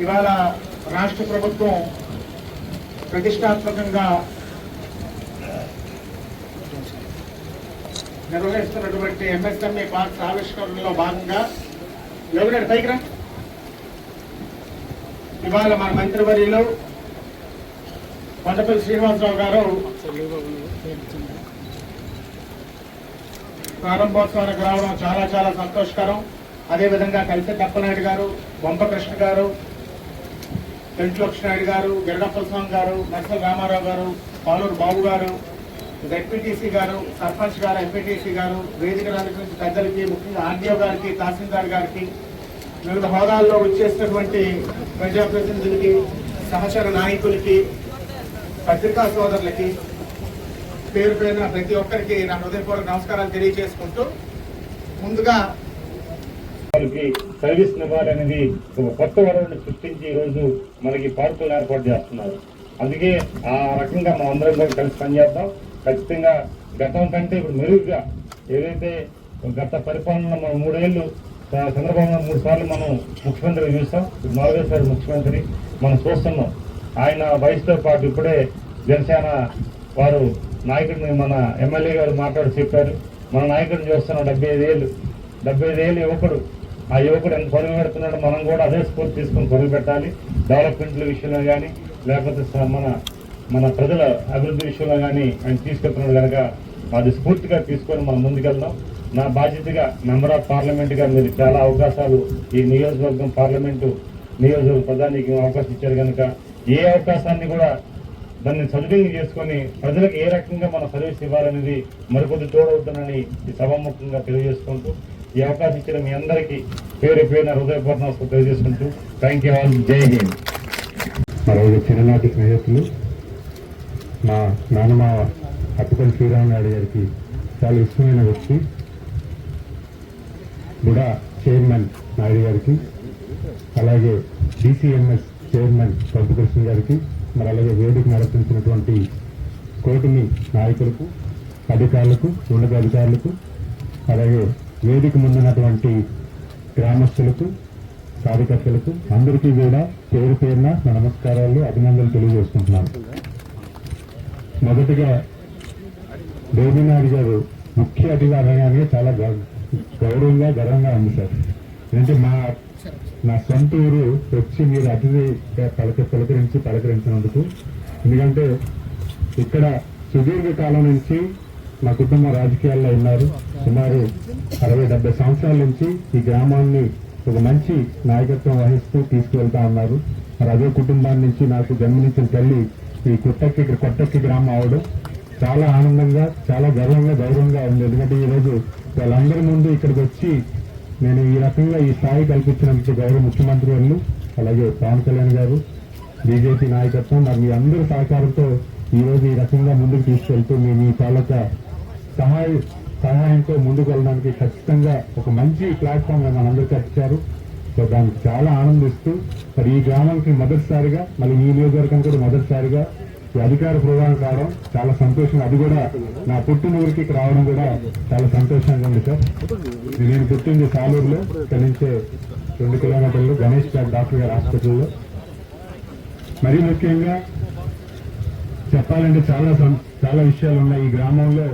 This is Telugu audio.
ఇవాళ రాష్ట్ర ప్రభుత్వం ప్రతిష్టాత్మకంగా నిర్వహిస్తున్నటువంటి ఎంఎస్ఎంఈ పార్క్స్ ఆవిష్కరణలో భాగంగా యోగినాడు పైకి రా. ఇవాళ మన మంత్రివర్యులు కొండపల్లి శ్రీనివాసరావు గారు ప్రారంభోత్సవానికి రావడం చాలా చాలా సంతోషకరం. అదేవిధంగా కలిసి తప్పనాయుడు గారు బొంపకృష్ణ గారు వెంకటలక్ష్మణాయుడు గారు గిరడప్పల స్వామి గారు నర్సల్ రామారావు గారు పాలూరు బాబు గారు జడ్పీటీసీ గారు సర్పంచ్ గారు ఎంపీటీసీ గారు వేదిక రాజకీయ పెద్దలకి ముఖ్యంగా ఆర్డీఓ గారికి తహసీల్దార్ గారికి వివిధ హోదాల్లో వచ్చేసినటువంటి ప్రజాప్రతినిధులకి సహచర నాయకులకి పత్రికా సోదరులకి పేరు పేరున ప్రతి ఒక్కరికి నా హృదయపూర్వక నమస్కారాలు తెలియజేసుకుంటూ ముందుగా మనకి సర్వీస్ ఇవ్వాలనేది ఒక కొత్త వరల్డ్ సృష్టించి ఈరోజు రోజు మనకి పార్కులు ఏర్పాటు చేస్తున్నారు. అందుకే ఆ రకంగా మనం అందరం కూడా కలిసి పనిచేద్దాం ఖచ్చితంగా గతం కంటే ఇప్పుడు మెరుగుగా ఏదైతే గత పరిపాలన మనం మూడేళ్ళు సందర్భంగా చంద్రబాబు మూడు సార్లు మనం ముఖ్యమంత్రి చూస్తాం ఇప్పుడు నాలుగోసారి ముఖ్యమంత్రి మనం చూస్తున్నాం. ఆయన వయసుతో పాటు ఇప్పుడే జనసేన వారు నాయకుడిని మన ఎమ్మెల్యే గారు మాట్లాడి చెప్పారు. మన నాయకుడిని చూస్తున్నాం డెబ్బై ఐదేళ్ళు డెబ్బై ఏళ్ళు యువకుడు ఆ యువకుడు ఎంత పరుగు పెడుతున్నాడో మనం కూడా అదే స్ఫూర్తి తీసుకొని పరుగు పెట్టాలి. డెవలప్మెంట్ల విషయంలో కానీ లేకపోతే మన మన ప్రజల అభివృద్ధి విషయంలో కానీ ఆయన తీసుకెళ్తున్నాడు కనుక అది స్ఫూర్తిగా తీసుకొని మనం ముందుకెళ్దాం. నా బాధ్యతగా మెంబర్ ఆఫ్ పార్లమెంట్గా మీరు చాలా అవకాశాలు ఈ నియోజకవర్గం పార్లమెంటు నియోజకవర్గ ప్రధానికి అవకాశం ఇచ్చారు కనుక ఏ అవకాశాన్ని కూడా దాన్ని సద్వినియోగం చేసుకొని ప్రజలకు ఏ రకంగా మన సర్వీస్ ఇవ్వాలనేది మరికొద్ది తోడవుతుందని ఈ సభాముఖంగా తెలియజేసుకుంటూ ఈ అవకాశం ఇచ్చిన మీ అందరికీ పేరు పేరున హృదయపూర్ణ తెలియజేసుకుంటూ థ్యాంక్ యూ ఆల్ జై హింద్. మరొక చిన్ననాటి స్నేహితులు మా నాన్నమ్మ శ్రీరామ్ శ్రీరామనాయుడు గారికి చాలా ఇష్టమైన వ్యక్తి బుడా చైర్మన్ నాయుడు గారికి అలాగే డిసిఎంఎస్ చైర్మన్ పంపకృష్ణ గారికి మరి అలాగే వేదిక నడిపించినటువంటి కోటిని నాయకులకు అధికారులకు ఉన్నతాధికారులకు అలాగే వేదిక ముందున్నటువంటి గ్రామస్తులకు కార్యకర్తలకు అందరికీ కూడా పేరు పేరున నమస్కారాలు అభినందనలు తెలియజేసుకుంటున్నాను. మొదటిగా దేవినాయుడు గారు ముఖ్య అతిథి అనగానే చాలా గౌ- గౌరవంగా గర్వంగా ఉంది సార్. ఎందుకంటే మా నా సొంత ఊరు వచ్చి మీరు అతిథిగా పలక పలకరించి పలకరించినందుకు. ఎందుకంటే ఇక్కడ సుదీర్ఘ కాలం నుంచి మా కుటుంబ రాజకీయాల్లో ఉన్నారు. సుమారు అరవై డెబ్బై సంవత్సరాల నుంచి ఈ గ్రామాన్ని ఒక మంచి నాయకత్వం వహిస్తూ తీసుకువెళ్తా ఉన్నారు. మరి అదే కుటుంబాన్ని నుంచి నాకు జన్మనిచ్చిన తల్లి ఈ కొట్టక్కి కొట్టక్కి గ్రామం అవడం చాలా ఆనందంగా చాలా గర్వంగా గౌరవంగా ఉంది. ఎందుకంటే ఈ రోజు వాళ్ళందరి ముందు ఇక్కడికి వచ్చి నేను ఈ రకంగా ఈ స్థాయి కల్పించినందుకు గౌరవ ముఖ్యమంత్రి వాళ్ళు అలాగే పవన్ కళ్యాణ్ గారు బీజేపీ నాయకత్వం మరి మీ అందరి సహకారంతో ఈరోజు ఈ రకంగా ముందుకు తీసుకెళ్తూ మీ ఈ తాలూకా సహాయ సహాయంతో ముందుకు వెళ్ళడానికి ఖచ్చితంగా ఒక మంచి ప్లాట్ఫామ్ మనందరికీ ఇచ్చారు. సో దానికి చాలా ఆనందిస్తూ మరి ఈ గ్రామానికి మొదటిసారిగా మళ్ళీ ఈ నియోజకవర్గం కూడా మొదటిసారిగా ఈ అధికార ప్రోగ్రాం కావడం చాలా సంతోషం. అది కూడా నా పుట్టిన ఊరికి రావడం కూడా చాలా సంతోషంగా ఉంది సార్. నేను పుట్టింది సాలూరులో ఇక్కడ నుంచే రెండు కిలోమీటర్లు గణేష్ గారు డాక్టర్ గారి హాస్పిటల్లో. మరీ ముఖ్యంగా చెప్పాలంటే చాలా సం- చాలా విషయాలు ఉన్నాయి ఈ గ్రామంలో.